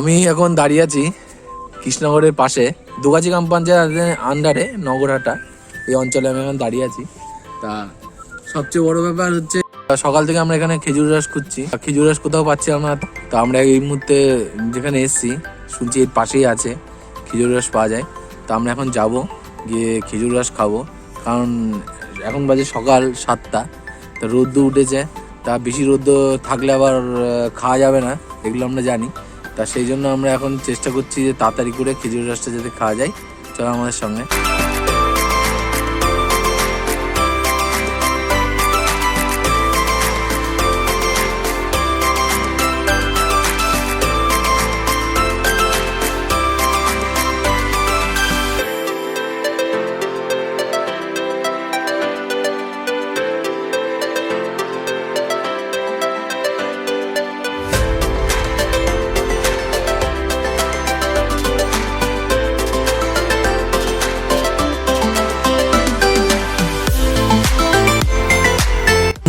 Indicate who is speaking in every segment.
Speaker 1: আমি এখন দাঁড়িয়ে আছি কৃষ্ণনগরের পাশে দুগাছি গ্রাম পঞ্চায়েতের আন্ডারে নগরহাটা। এই অঞ্চলে আমি এখন দাঁড়িয়ে আছি। তা সবচেয়ে বড় ব্যাপার হচ্ছে, সকাল থেকে আমরা এখানে খেজুর রস খুঁজছি। খেজুর রস কোথাও পাচ্ছি আমরা তো আমরা এই মুহূর্তে যেখানে এসছি, শুনছি এর পাশেই আছে খেজুর রস পাওয়া যায়। তো আমরা এখন যাব, গিয়ে খেজুর রস খাব। কারণ এখন বাজে সকাল সাতটা। তা রোদ্দ উঠেছে। তা বেশি রোদ্দ থাকলে আবার খাওয়া যাবে না, এগুলো আমরা জানি। তা সেই জন্য আমরা এখন চেষ্টা করছি যে তাড়াতাড়ি করে খেজুর রসটা যাতে খাওয়া যায়। চলো আমাদের সঙ্গে।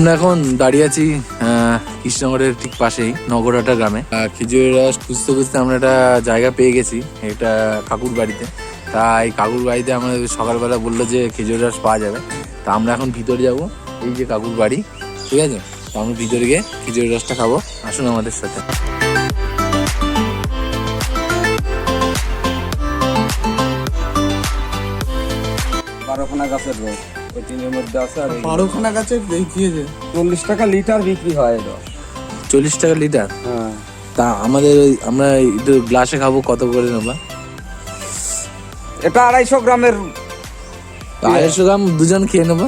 Speaker 1: আমরা এখন দাঁড়িয়ে আছি কৃষ্ণনগরের ঠিক পাশেই, নগরহাটা গ্রামে। খেজুরের রস খুঁজতে খুঁজতে আমরা একটা জায়গা পেয়ে গেছি এটা কাকুর বাড়িতে। তা এই কাকুর বাড়িতে আমাদের সকালবেলা বলল যে খেজুর রস পাওয়া যাবে। তা আমরা এখন ভিতরে যাব, এই যে কাকুর বাড়ি, ঠিক আছে? তো আমরা ভিতরে গিয়ে খেজুরের রসটা খাব, আসুন আমাদের সাথে।
Speaker 2: বারোখানা গাছের রোগ ওই টিনের মধ্যে আছে আর এই
Speaker 3: বারোখানা গাছে দেখিয়েছে।
Speaker 2: চল্লিশ টাকা লিটার বিক্রি হয় এই রস
Speaker 1: চল্লিশ টাকা লিটার?
Speaker 2: হ্যাঁ।
Speaker 1: তা আমাদের ওই আমরা একটু গ্লাসে খাব কত করে নেবা?
Speaker 2: এটা আড়াইশো গ্রামের
Speaker 1: আড়াইশো গ্রাম দুজন খেয়ে নেব।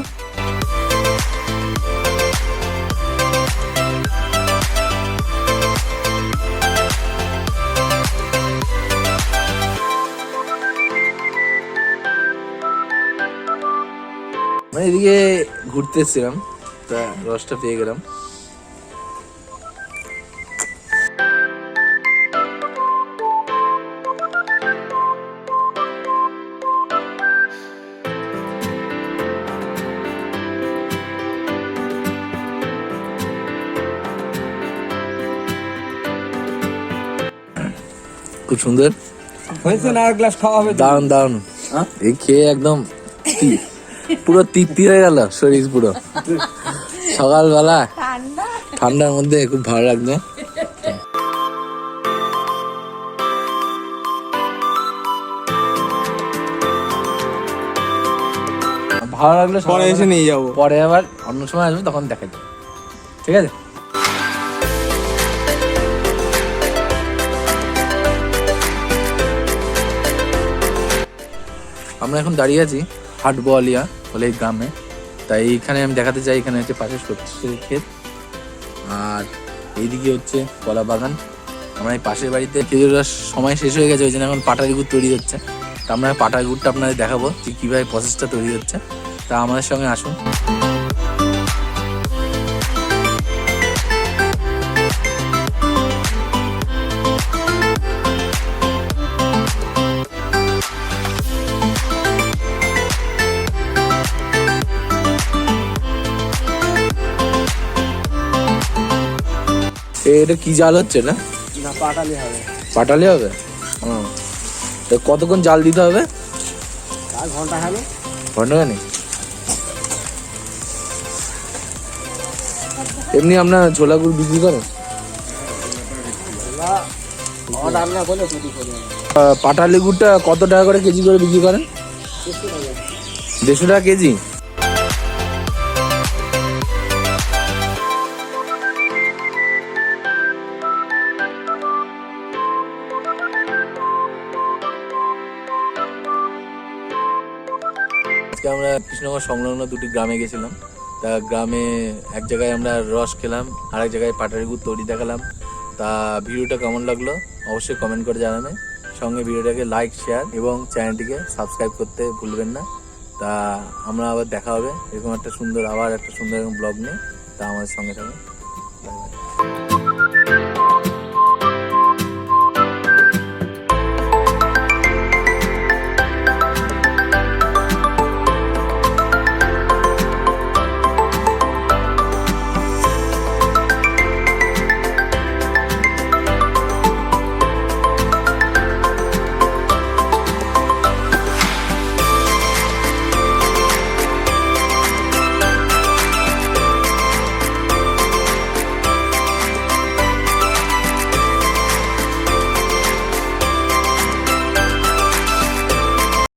Speaker 1: মানে এদিকে ঘুরতে এসেছিলাম তা রসটা পেয়ে গেলাম খুব সুন্দর
Speaker 2: হয়েছে না আর গ্লাস খাওয়া হবে?
Speaker 1: দারুণ দারুণ
Speaker 2: হ্যাঁ?
Speaker 1: এই খেয়ে একদম পুরো তৃপ্তি হয়ে গেল শরীর পুরো। সকালবেলা ঠান্ডার মধ্যে খুব ভালো লাগছে। ভালো লাগলে
Speaker 3: পরে এসে নিয়ে যাব।
Speaker 1: পরে আবার অন্য সময় আসবে তখন দেখা যাবে। ঠিক আছে? আমরা এখন দাঁড়িয়ে আছি হাট এই গ্রামে তাই এইখানে আমি দেখাতে চাই, এখানে হচ্ছে পাশে সত্যি ক্ষেত। আর এইদিকে হচ্ছে কলা বাগান। আমরা এই পাশের বাড়িতে খেজুর সময় শেষ হয়ে গেছে, ওই জন্য এখন পাটারি গুড় তৈরি হচ্ছে। তা আমরা পাটারি গুড়টা আপনাদের দেখাবো যে কীভাবে প্রসেসটা তৈরি হচ্ছে। তা আমাদের সঙ্গে আসুন। এটা কি জাল হচ্ছে না?
Speaker 2: না পাটালি হবে।
Speaker 1: পাটালি হবে? হুম। কতক্ষণ জাল দিতে হবে?
Speaker 2: আর ঘণ্টা হবে
Speaker 1: ঘন্টাখানি এমনি আপনার ছোলা গুড় বিক্রি করেন? পাটালি গুড়টা কত টাকা করে কেজি করে বিক্রি করেন? দেড়শো টাকা কেজি? কৃষ্ণনগর সংলগ্ন দুটি গ্রামে গেছিলাম। তা গ্রামে এক জায়গায় আমরা রস খেলাম আর এক জায়গায় পাটারি গুড় তৈরি দেখালাম। তা ভিডিওটা কেমন লাগল অবশ্যই কমেন্ট করে জানাবে। সঙ্গে ভিডিওটাকে লাইক শেয়ার এবং চ্যানেলটিকে সাবস্ক্রাইব করতে ভুলবেন না। তা আমরা আবার দেখা হবে এরকম একটা সুন্দর, আবার একটা সুন্দর ব্লগ নিয়ে। তা আমাদের সঙ্গে থাকুন।